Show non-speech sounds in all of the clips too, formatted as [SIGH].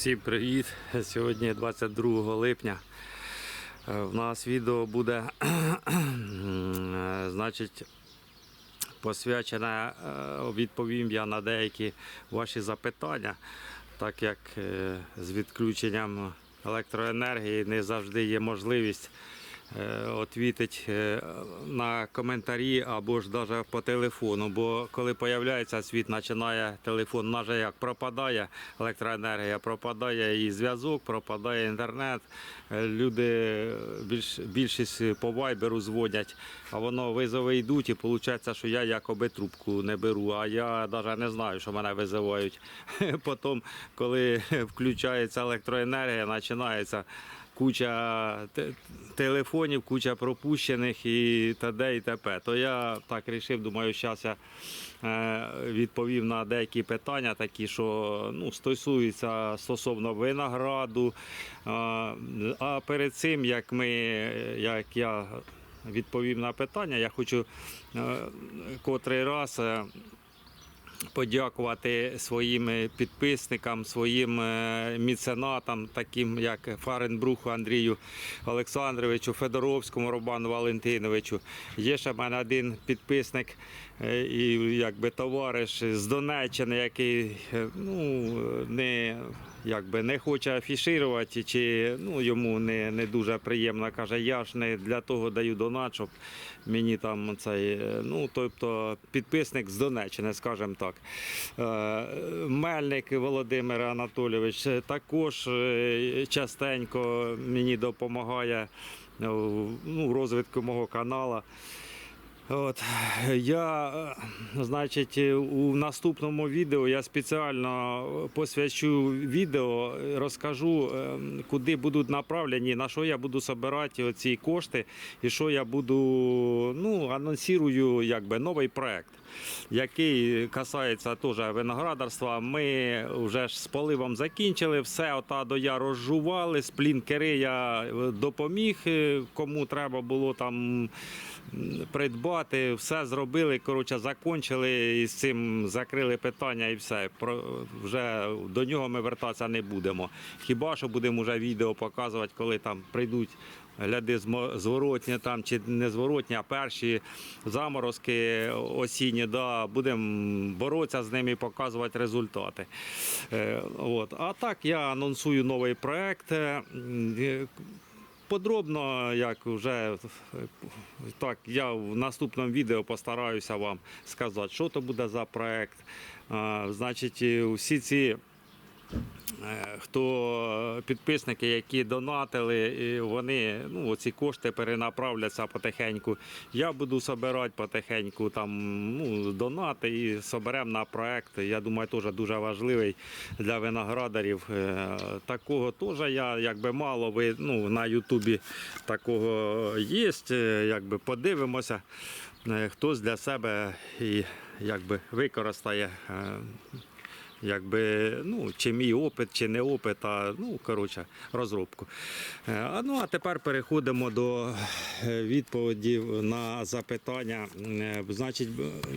Всім привіт! Сьогодні 22 липня. Е, В нас відео буде [CLEARS THROAT] значить, посвячене, е, відповім я на деякі ваші запитання, так як е, з відключенням електроенергії не завжди є можливість відповідати на коментарі або ж навіть по телефону. Бо коли з'являється світ, починає телефон, наже як пропадає, електроенергія пропадає і зв'язок, пропадає інтернет. Е, Люди більш, більшість по вайберу дзвонять, а воно визови йдуть, і виходить, що я якоби трубку не беру, а я навіть не знаю, що мене визивають. [LAUGHS] Потім, коли [LAUGHS] включається електроенергія, починається куча телефонів, куча пропущених і т.д. і т.п. То я так вирішив, думаю, зараз я е, відповів на деякі питання, такі, що ну, стосуються стосовно винограду. А, перед цим, як ми, як я відповів на питання, я хочу е, котрий раз. Е, подякувати своїм підписникам, своїм е, міценатам, таким як Фаренбруху Андрію Олександровичу, Федоровському Роману Валентиновичу. Є ще в мене один підписник е, і якби товариш з Донеччини, який е, ну, не, якби, не хоче афішувати, чи ну, йому не, не дуже приємно. Каже, я ж не для того даю донат, щоб мені там цей, е, ну, тобто підписник з Донеччини, скажімо так. Е, Мельник Володимир Анатолійович е, також е, частенько мені допомагає е, ну, в розвитку мого каналу. От, я, е, значить, е, у наступному відео я спеціально посвячу відео, е, розкажу, е, куди будуть направлені, на що я буду збирати оці кошти і що я буду, ну, анонсую якби новий проект, який касається теж виноградарства. Ми вже ж з поливом закінчили, все ота до я розжували, сплінкери я е, допоміг, е, кому треба було там придбати, все зробили. Коротше, закончили і з цим закрили питання і все. Вже до нього ми вертатися не будемо. Хіба що будемо вже відео показувати, коли там прийдуть. Гляди зворотні там чи не зворотні, а перші заморозки осінні, да, будемо боротися з ними і показувати результати. Е, от. А так я анонсую новий проект. Е, Подробно, як вже е, так, я в наступному відео постараюся вам сказати, що то буде за проект. Значить, і всі ці. Е, Хто підписники, які донатили, і вони ну, ці кошти перенаправляться потихеньку. Я буду збирати потихеньку там ну, донати і зберемо на проект. Я думаю, теж дуже важливий для виноградарів. Е, Такого теж я якби мало ви ну, на Ютубі такого є. е, Якби подивимося, хтось для себе і якби використає. Якби, ну, чи мій опит, чи не опит, а ну, коротше, розробку. Е, А, ну, а тепер переходимо до е, відповідів на запитання. Е, Значить,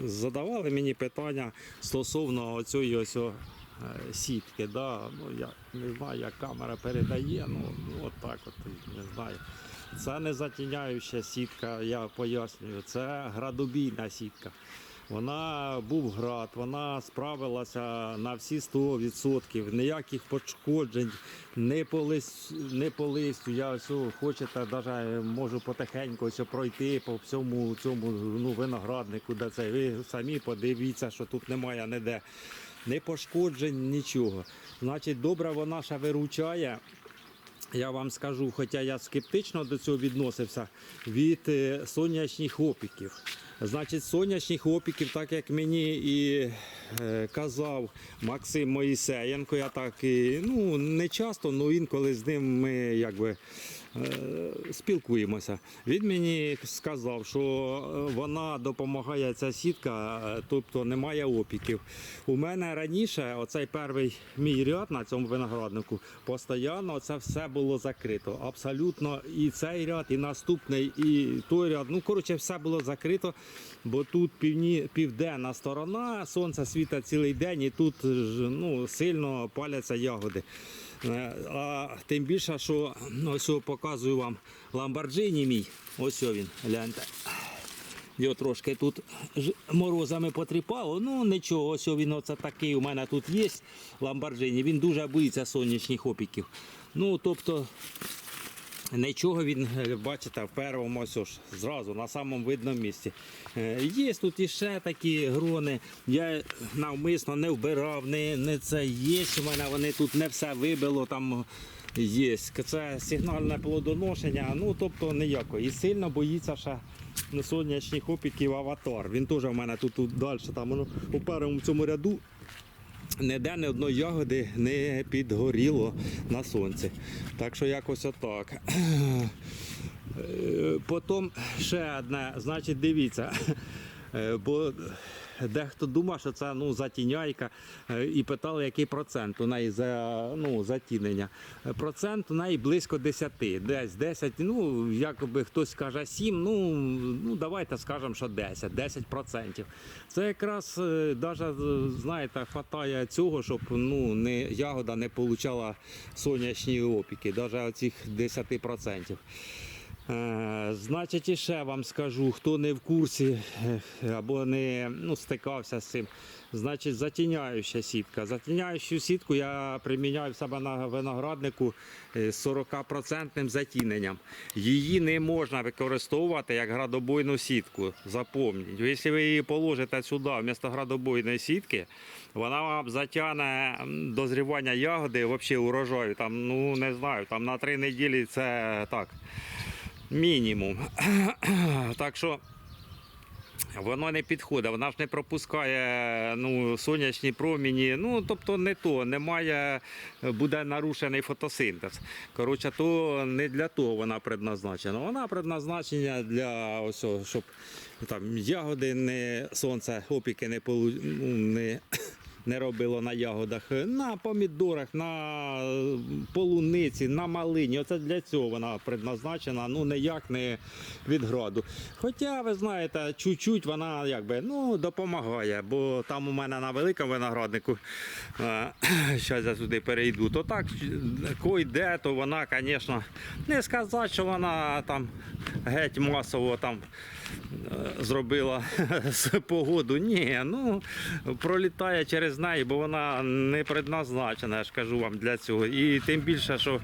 задавали мені питання стосовно цієї ось сітки. Да? Ну, я не знаю, як камера передає, ну, ну от так от, не знаю. Це не затіняюча сітка, я пояснюю, це градобійна сітка. Вона був град, вона справилася на всі 100%, ніяких пошкоджень, не по, лис, не по листю. Я о, хочете, навіть можу потихеньку ось пройти по всьому цьому ну, винограднику, де це. Ви самі подивіться, що тут немає ніде. Не пошкоджень, нічого. Значить, добре вона ще виручає. Я вам скажу, хоча я скептично до цього відносився, від е, сонячних опіків. Значить, сонячних опіків, так як мені і е, казав Максим Моїсеєнко, я так і, ну, не часто, але інколи з ним ми якби спілкуємося. Він мені сказав, що е, вона допомагає ця сітка, е, тобто немає опіків. У мене раніше, оцей перший мій ряд на цьому винограднику, постійно це все було закрито. Абсолютно і цей ряд, і наступний, і той ряд. Ну, коротше, все було закрито. Бо тут півні, південна сторона, сонце світить цілий день і тут ну, сильно паляться ягоди. Е, А тим більше, що ось показую вам ламборджині мій. Ось він, гляньте. Його трошки тут морозами потріпало. Ну нічого, ось він оце такий у мене тут є ламборджині. Він дуже боїться сонячних опіків. Ну, тобто, Нічого він, е, бачите, в першому ось ж, зразу на самому видному місці. Е, Є тут іще такі грони. Я навмисно не вбирав, не, не це є. У мене вони тут не все вибило. Там є. Це сигнальне плодоношення. Ну тобто ніяко. І сильно боїться ще ну, сонячних опіків аватар. Він теж у мене тут, тут далі, там воно у першому цьому ряду ніде ні одної ягоди не підгоріло на сонці. Так що якось отак. Е, Потім ще одне, значить, дивіться. Е, Бо дехто думав, що це ну, затіняйка, е, і питали, який процент у неї за ну, затінення. Е, Процент у неї близько 10, десь 10, ну, якби хтось каже 7, ну, ну давайте скажемо, що 10, 10 процентів. Це якраз е, даже, знаєте, хватає цього, щоб ну, не, ягода не отримала сонячні опіки, навіть оцих 10 процентів. Е, Значить, і ще вам скажу, хто не в курсі е, або не ну, стикався з цим. Значить, затіняюча сітка. Затіняючу сітку я приміняю в себе на винограднику е, з 40% затіненням. Її не можна використовувати як градобойну сітку. Запомніть. Якщо ви її положите сюди вмісто градобойної сітки, вона вам затягне дозрівання ягоди, взагалі урожаю. Там, ну не знаю, там на три неділі це так. Мінімум. [CLEARS THROAT] так що воно не підходить, вона ж не пропускає ну, сонячні проміні. Ну, тобто не то, немає, буде нарушений фотосинтез. Коротше, то не для того вона предназначена. Вона предназначена для ось, щоб там ягоди не сонце, опіки не, ну, не не робило на ягодах, на помідорах, на е, полуниці, на малині. Оце для цього вона предназначена, ну ніяк не від граду. Хоча, ви знаєте, чуть-чуть вона якби ну, допомагає, бо там у мене на великому винограднику, [COUGHS] зараз я сюди перейду, то так, кой де, то вона, звісно, не сказати, що вона там геть масово там е, зробила [LAUGHS] з погоду. Ні, ну пролітає через неї, бо вона не предназначена, я ж кажу вам для цього. І тим більше, що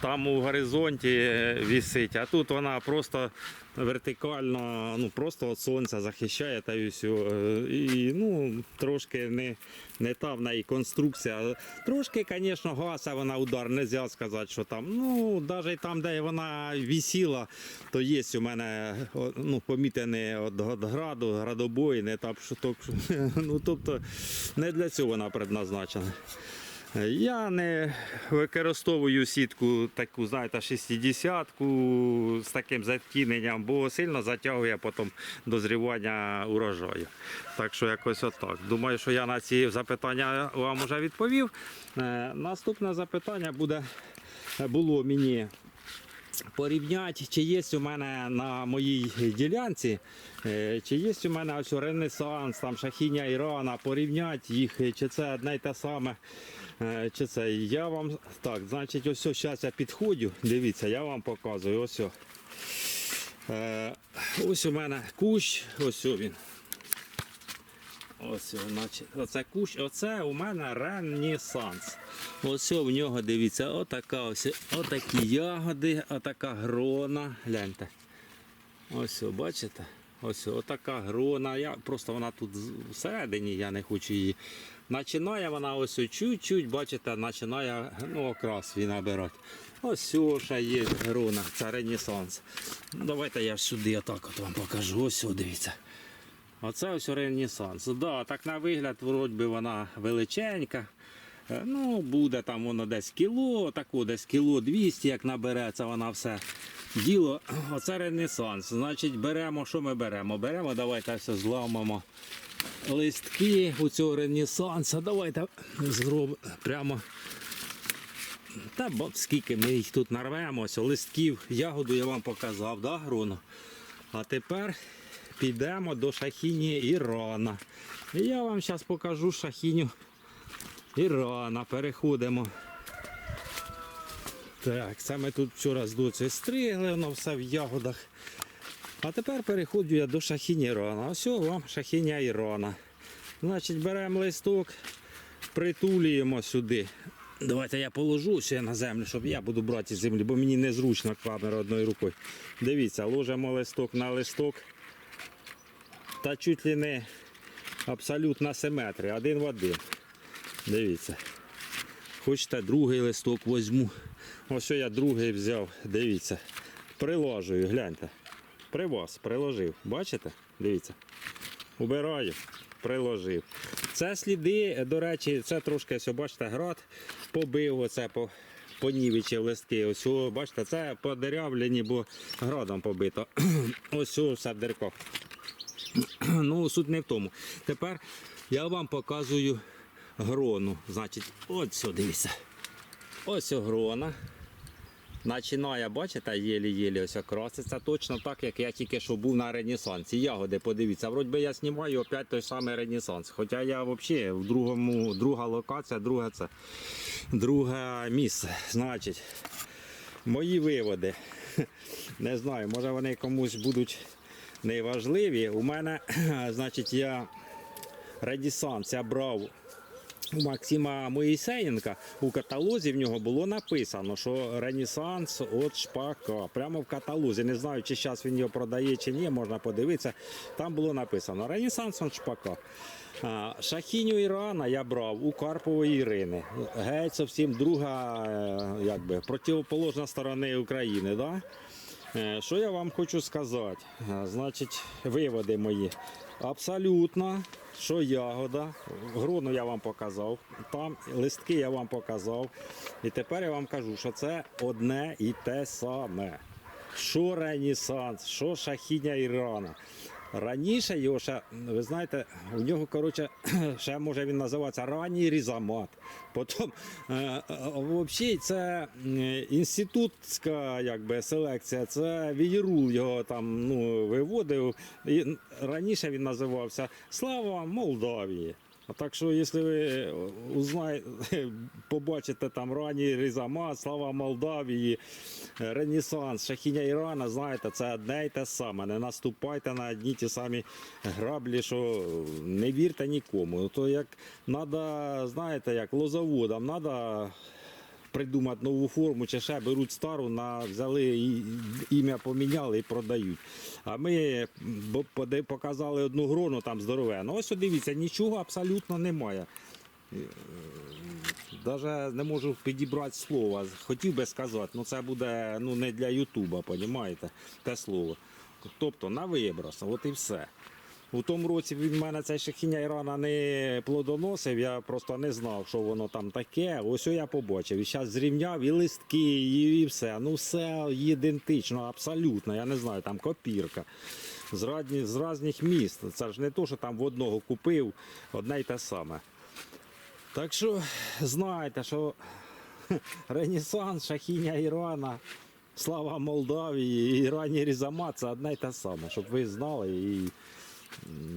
там у горизонті е, вісить, а тут вона просто вертикально, ну просто від сонця захищає та і все. І ну, трошки не, не та в неї конструкція. Трошки, звісно, гаса вона удар, не можна сказати, що там. Ну, навіть там, де вона висіла, то є у мене ну, помітений від граду, градобой, не так, що [LAUGHS] ну, тобто не для цього вона предназначена. Я не використовую сітку таку, знаєте, 60-ку з таким затіненням, бо сильно затягує потім дозрівання урожаю. Так що якось отак. Думаю, що я на ці запитання вам вже відповів. Е, Наступне запитання буде було мені порівняти, чи є у мене на моїй ділянці, е, чи є у мене ось Ренесанс, там Шахіня Ірана, порівняти їх, чи це одне й те саме. Е, Чи це я вам так, значить, ось зараз я підходжу. Дивіться, я вам показую. Ось. о. Е, Ось у мене кущ, ось він. Ось, значить, оце кущ, оце у мене Ренесанс. Ось в нього дивіться, отака ось, отакі ягоди, отака грона. Гляньте. Ось, бачите? Ось отака грона. Я, просто вона тут всередині, я не хочу її. Починає вона ось чуть-чуть, бачите, починає ну, окрас він набирати. Ось ще є грона, це Ренесанс. Ну, давайте я сюди отак от вам покажу. Ось дивіться. Оце ось Ренесанс. Да, так на вигляд, вроді би вона величенька. Е, Ну, буде там воно десь кіло, тако десь кіло 200, як набереться вона все. Діло, оце Ренесанс. Значить, беремо, що ми беремо? Беремо, давайте все зламамо листки у цього Ренесанса. Давайте зробимо прямо. Та бо скільки ми їх тут нарвемо, ось листків, ягоду я вам показав, да, Гроно? А тепер підемо до шахіні Ірана. Я вам зараз покажу шахіню Ірана. Переходимо. Так, це ми тут вчора з доцею стригли, воно все в ягодах. А тепер переходжу я до шахіні Ірана. Ось вам шахіня Ірана. Значить, беремо листок, притулюємо сюди. Давайте я положу ще на землю, щоб я буду брати з землі, бо мені незручно камера одною рукою. Дивіться, ложимо листок на листок. Та чуть ли не абсолютна симетрія, один в один. Дивіться. Хочете другий листок візьму. Ось я другий взяв. Дивіться. Приложую, гляньте. При вас приложив. Бачите? Дивіться. Убираю, приложив. Це сліди, до речі, це трошки, ось, бачите, град побив, оце по, понівечив листки. Ось, бачите, це подерявлені, бо градом побито. [CLEARS THROAT] Ось все в. [CLEARS THROAT] Ну, суть не в тому. Тепер я вам показую грону. Значить, от все, дивіться. Ось грона. Починає, бачите, єлі-єлі ось краситься. Точно так, як я тільки що був на Ренесансі. Ягоди, подивіться, вроді би я знімаю опять той самий Ренесанс. Хоча я взагалі в другому, друга локація, друге це друге місце. Значить, мої виводи. [LAUGHS] Не знаю, може вони комусь будуть неважливі. У мене, [CLEARS THROAT] значить, я Ренесанс я брав у Максима Моїсеєнка у каталозі в нього було написано, що Ренесанс від шпака. Прямо в каталозі. Не знаю, чи зараз він його продає чи ні, можна подивитися. Там було написано Ренесанс від шпака. Шахіню Ірана я брав у Карпової Ірини. Геть зовсім друга, е, якби, противоположна сторони України. Да? Е, Що я вам хочу сказати? Е, Значить, виводи мої. Абсолютно, що ягода. Грону я вам показав, там листки я вам показав. І тепер я вам кажу, що це одне і те саме. Що Ренесанс, що Шахіня Ірана. Раніше його ще, ви знаєте, у нього, коротше, [CLEARS THROAT] ще може він називатися ранній різамат. Потім, е, е, взагалі, це е, інститутська якби, селекція, це Вієрул його там ну, виводив. І раніше він називався Слава Молдавії. А так що, якщо ви узнаєте, [LAUGHS] побачите там рані різама, слава Молдавії, Ренесанс, Шахіня Ірана, знаєте, це одне й те саме. Не наступайте на одні ті самі граблі, що не вірте нікому. То як треба, знаєте, як лозоводам, треба придумати нову форму, чи ще беруть стару, на, взяли ім'я поміняли і продають. А ми показали одну грону там здоровену. Ось дивіться, нічого абсолютно немає. Навіть не можу підібрати слова. Хотів би сказати, ну це буде ну, не для Ютуба, те слово. Тобто на виброс, от і все. У тому році в мене цей шахіня Ірана не плодоносив, я просто не знав, що воно там таке. Ось я побачив. І зараз зрівняв і листки, і, все. Ну все ідентично, абсолютно. Я не знаю, там копірка. З, разні, з різних міст. Це ж не то, що там в одного купив, одне й те саме. Так що знайте, що [LAUGHS] Ренесанс, Шахіня Ірана, слава Молдавії і ранній Різамат це одне й те саме, щоб ви знали і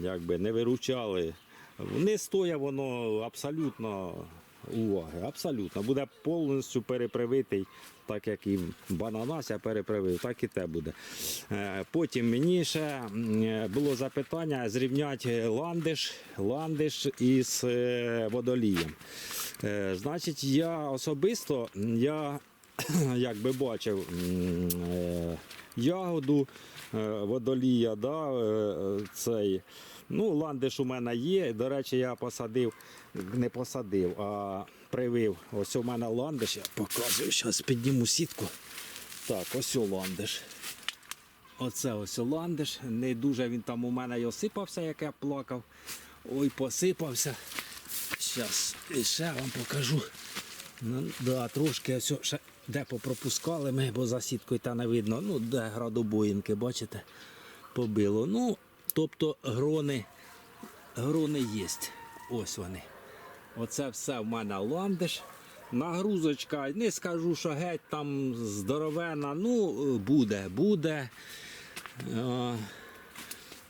якби не виручали. Не стоя воно абсолютно уваги. Абсолютно. Буде повністю перепривитий, так як і бананас я перепривив, так і те буде. Е, Потім мені ще е, було запитання зрівняти ландиш, ландиш із е, водолієм. Значить, я особисто я [COUGHS] як би бачив е, ягоду е, водолія, да, е, цей. Ну, ландиш у мене є. До речі, я посадив, не посадив, а привив. Ось у мене ландиш, я показую, зараз підніму сітку. Так, ось о ландиш. Оце ось ландиш. Не дуже він там у мене й осипався, як я плакав. Ой, посипався. Зараз ще вам покажу. Ну, да, трошки ось ще де попропускали ми, бо за сіткою та не видно. Ну, де градобоїнки, бачите, побило. Ну, тобто грони, грони є. Ось вони. Оце все в мене ландиш. Нагрузочка, не скажу, що геть там здоровена. Ну, буде, буде.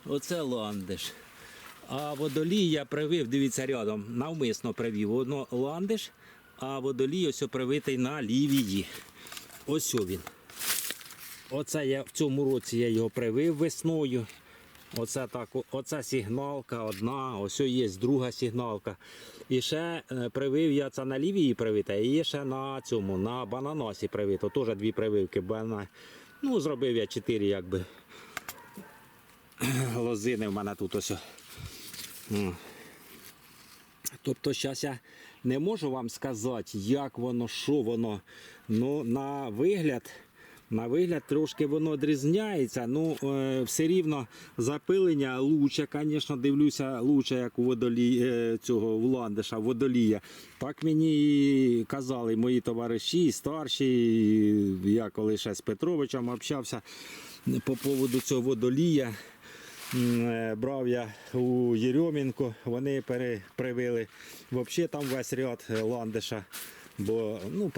Оце ландиш. А водолій я привив, дивіться рядом, навмисно привів. Одно ландиш, а водолій ось привитий на лівії. Ось він. Оце я в цьому році я його привив весною. Оце так, оце сигналка одна, ось є друга сигналка. І ще е, привив я це на лівії привита, і ще на цьому, на бананосі привито. Теж дві прививки. Бана... Ну, зробив я чотири якби [CLEARS THROAT] лозини в мене тут ось. Тобто зараз я не можу вам сказати, як воно, що воно. Ну, на вигляд, на вигляд трошки воно відрізняється. Ну, е, все рівно запилення лучше, звісно, дивлюся, лучше, як у водолі, е, цього Вландиша, водолія. Так мені і казали мої товариші, старші. Я коли ще з Петровичем общався по поводу цього водолія. Е, Брав я у Єрьомінку, вони перепривили. Взагалі там весь ряд е, ландиша. Бо ну,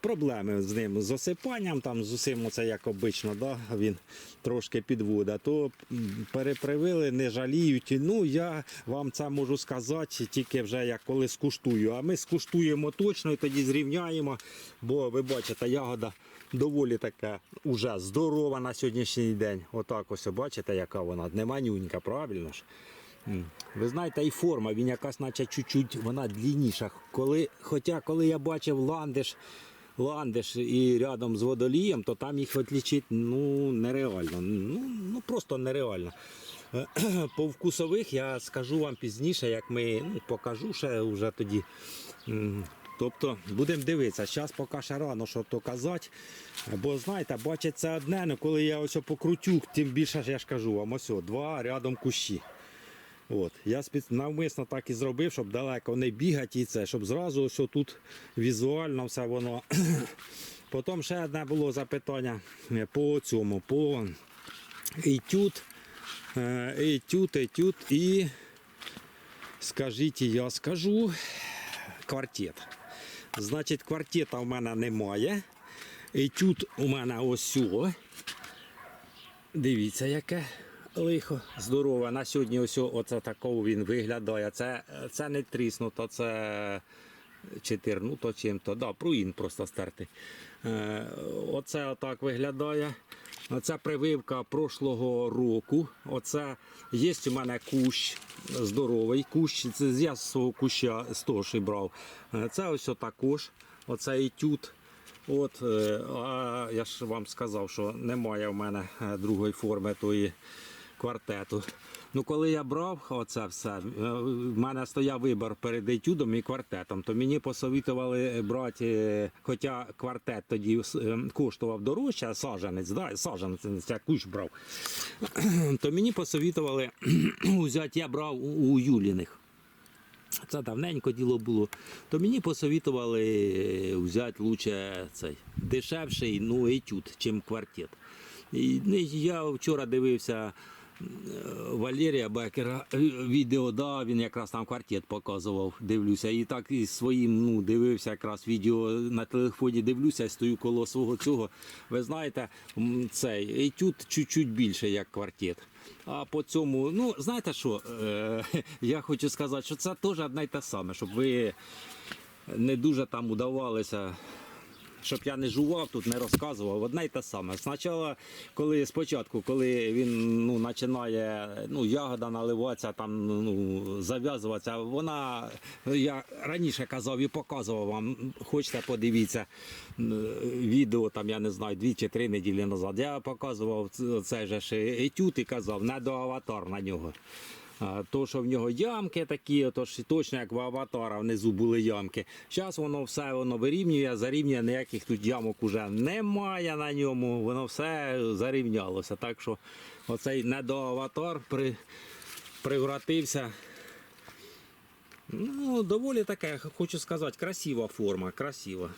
проблеми з ним з осипанням, там з усім це як обично, да? він трошки підводить. То перепривили, не жаліють. Ну я вам це можу сказати тільки вже як коли скуштую. А ми скуштуємо точно і тоді зрівняємо. Бо ви бачите, ягода доволі така уже здорова на сьогоднішній день. Отак ось бачите, яка вона не манюнька, правильно ж? Ви знаєте, і форма, він якась, наче чуть-чуть вона длінніша. Коли, хоча коли я бачив ландиш, ландиш і рядом з водолієм, то там їх відлічити ну, нереально. Ну, ну просто нереально. По вкусових я скажу вам пізніше, як ми ну, покажу ще вже тоді. Тобто будемо дивитися. Зараз поки ще рано що то казати. Бо знаєте, бачить це одне, але коли я ось покрутю, тим більше я ж кажу вам, ось два рядом кущі. От. Я навмисно так і зробив, щоб далеко не бігати і це, щоб зразу ось тут візуально все воно. [COUGHS] Потім ще одне було запитання е, по цьому, по етюд, етюд, етюд і скажіть, я скажу квартет. Значить, квартета в мене немає. Етюд у мене ось. о. Дивіться, яке лихо. Здорове. На сьогодні ось оце такого він виглядає. Це, це не тріснуто, це чотирнуто чим-то. Да, пруїн просто стертий. Е, оце отак виглядає. Це прививка прошлого року. Оце є у мене кущ здоровий кущ. Це я з свого куща з того що брав. Е, Це ось також. оцей тют. От, е, а я ж вам сказав, що немає в мене е, другої форми тої квартету. Ну, коли я брав оце все, е, в мене стояв вибір перед етюдом і квартетом, то мені посовітували брати, е, хоча квартет тоді е, коштував дорожче, саженець, да, саженець, я кущ брав, [CLEARS THROAT] то мені посовітували [CLEARS THROAT] взяти, я брав у, Юліних. Це давненько діло було. То мені посовітували взяти лучше цей дешевший ну, етюд, чим квартет. І я вчора дивився е, Валерія Бекера е, відео, да, він якраз там квартет показував, дивлюся. І так і своїм ну, дивився якраз відео на телефоні, дивлюся, стою коло свого цього. Ви знаєте, цей етюд чуть-чуть більше, як квартет. А по цьому, ну знаєте що, е, [LAUGHS] я хочу сказати, що це теж одне й те саме, щоб ви не дуже там удавалися. Щоб я не жував тут, не розказував, одне й те саме. Спочатку, коли спочатку, коли він ну, починає ну, ягода наливатися, там, ну, зав'язуватися, вона, я раніше казав і показував вам, хочете подивіться відео, там, я не знаю, дві чи три неділі назад. Я показував цей же етюд і казав, не до аватар на нього. То, що в нього ямки такі, то ж точно як в аватара внизу були ямки. Зараз воно все воно вирівнює, зарівнює, ніяких тут ямок уже немає на ньому, воно все зарівнялося. Так що оцей недоаватар при, превратився. Ну, доволі таке, хочу сказати, красива форма, красива.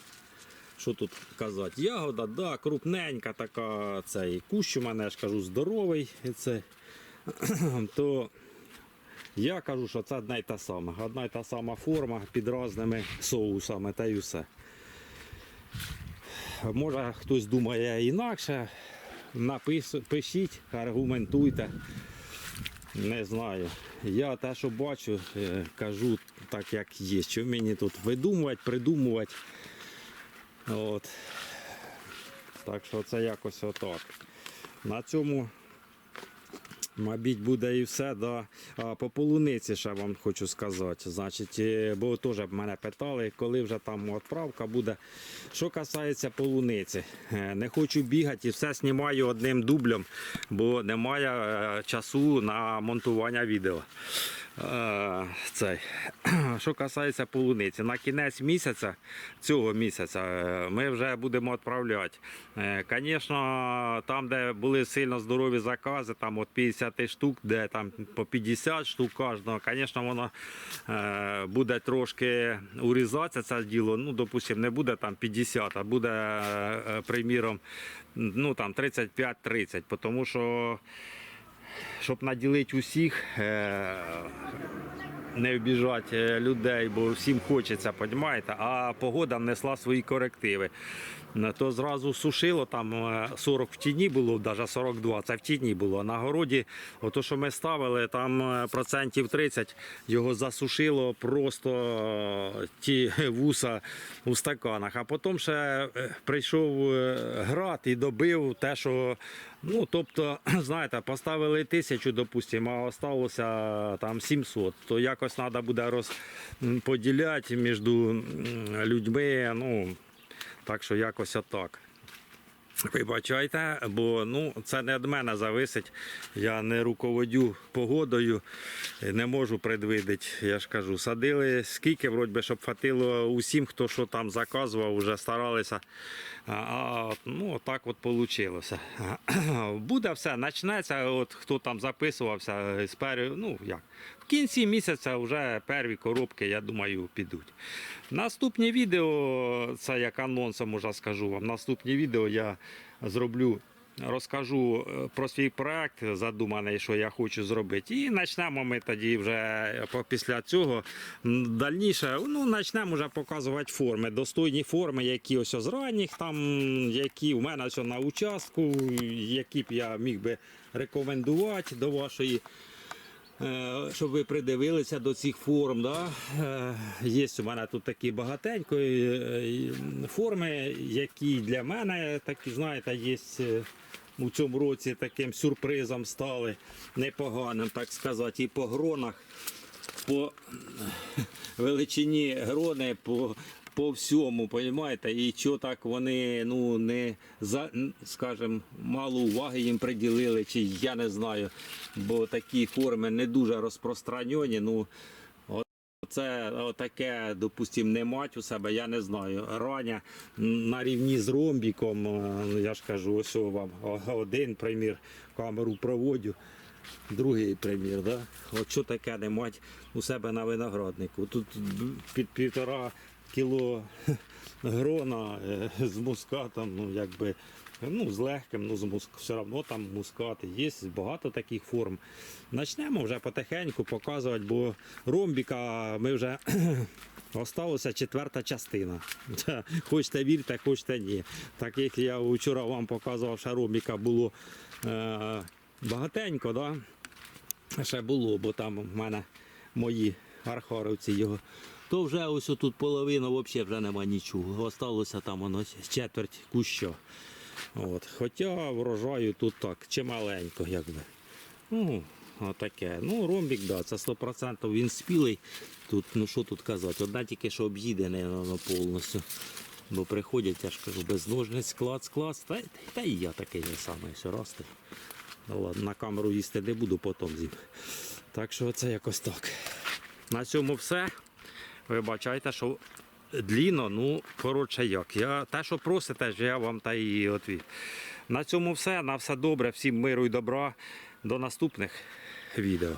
Що тут казати? Ягода, да, крупненька така, цей кущ у мене, я ж кажу, здоровий. Це, [CLEARS THROAT] то я кажу, що це одна й та сама. Одна й та сама форма під різними соусами та й все. Може хтось думає інакше. Напис, пишіть, аргументуйте. Не знаю. Я те, що бачу, е, кажу так, як є. Що мені тут видумувати, придумувати. От. Так що це якось отак. На цьому, мабуть, буде і все. Да. А по полуниці ще вам хочу сказати. Значить, е, бо теж мене питали, коли вже там відправка буде. Що касається полуниці, е, не хочу бігати і все знімаю одним дублем, бо немає е, часу на монтування відео. Е, Цей. [CLEARS THROAT] Що касається полуниці, на кінець місяця, цього місяця, е, ми вже будемо відправляти. Звісно, там, де були сильно здорові закази, там от 50 штук, де там по 50 штук кожного, звісно, воно е, буде трошки урізатися це діло. Ну, допустимо, не буде там 50, а буде, е, приміром, ну там 35-30, тому що щоб наділити усіх, е, не обіжати е, людей, бо всім хочеться, розумієте? А погода внесла свої корективи. Е, То зразу сушило, там е, 40 в тіні було, навіть 42, це в тіні було. На городі, ото що ми ставили, там е, процентів 30 його засушило просто е, ті [LAUGHS] вуса у стаканах. А потім ще е, прийшов е, град і добив те, що Ну, тобто, [CLEARS THROAT] знаєте, поставили тисячу, допустимо, а осталося там 700. То якось треба буде розподіляти між людьми. Ну, так що якось отак. Вибачайте, бо ну, це не від мене зависить. Я не руководю погодою, не можу предвидити. Я ж кажу, садили скільки, вроді би, щоб хватило усім, хто що там заказував, вже старалися. А, ну, так от вийшло. Буде все, почнеться, от хто там записувався з ну як. В кінці місяця вже перві коробки, я думаю, підуть. Наступні відео, це як анонсом уже скажу вам. Наступні відео я зроблю, розкажу е, про свій проект задуманий, що я хочу зробити. І почнемо ми тоді вже після цього дальніше. Ну, почнемо вже показувати форми, достойні форми, які ось з ранніх, там, які у мене ось на участку, які б я міг би рекомендувати до вашої. Е, щоб ви придивилися до цих форм. Да? Е, Є у мене тут такі багатенько е, форми, які для мене такі, знаєте, є у цьому році таким сюрпризом стали непоганим, так сказати, і по гронах, по величині грони, по, по всьому, розумієте? І що так вони ну, не за, скажем, мало уваги їм приділили, чи я не знаю, бо такі форми не дуже розпространені. Ну, це таке, допустимо, не мать у себе, я не знаю. Раня на рівні з ромбіком, е, я ж кажу, ось вам один примір, камеру проводю, другий примір. Да? От що таке не мать у себе на винограднику. Тут під півтора кіло [LAUGHS] грона е, з мускатом, ну якби. Ну, з легким, ну з муск... все одно там мускати. Є багато таких форм. Почнемо вже потихеньку показувати, бо ромбіка ми вже [CLEARS THROAT] осталася четверта частина. [LAUGHS] Хочете вірте, хочете ні. Так як я вчора вам показував, що ромбіка було е, багатенько, да? ще було, бо там в мене мої архаровці його. То вже ось тут половина взагалі вже нема нічого. Осталося там воно четверть куща. От. Хоча врожаю тут так, чималенько, якби. Ну, отаке. Ну, ромбік, да, це 100% він спілий. Тут, ну що тут казати, одна тільки що об'їдене воно повністю. Бо приходять, я ж кажу, без ножниць, клац, клац. Та, та і я такий же самий, все росте. Ну ладно, на камеру їсти не буду потім зім. Так що це якось так. На цьому все. Ви бачаєте, що длінно, ну, коротше як. Я, те, що просите, я вам та і отві. На цьому все. На все добре. Всім миру і добра. До наступних відео.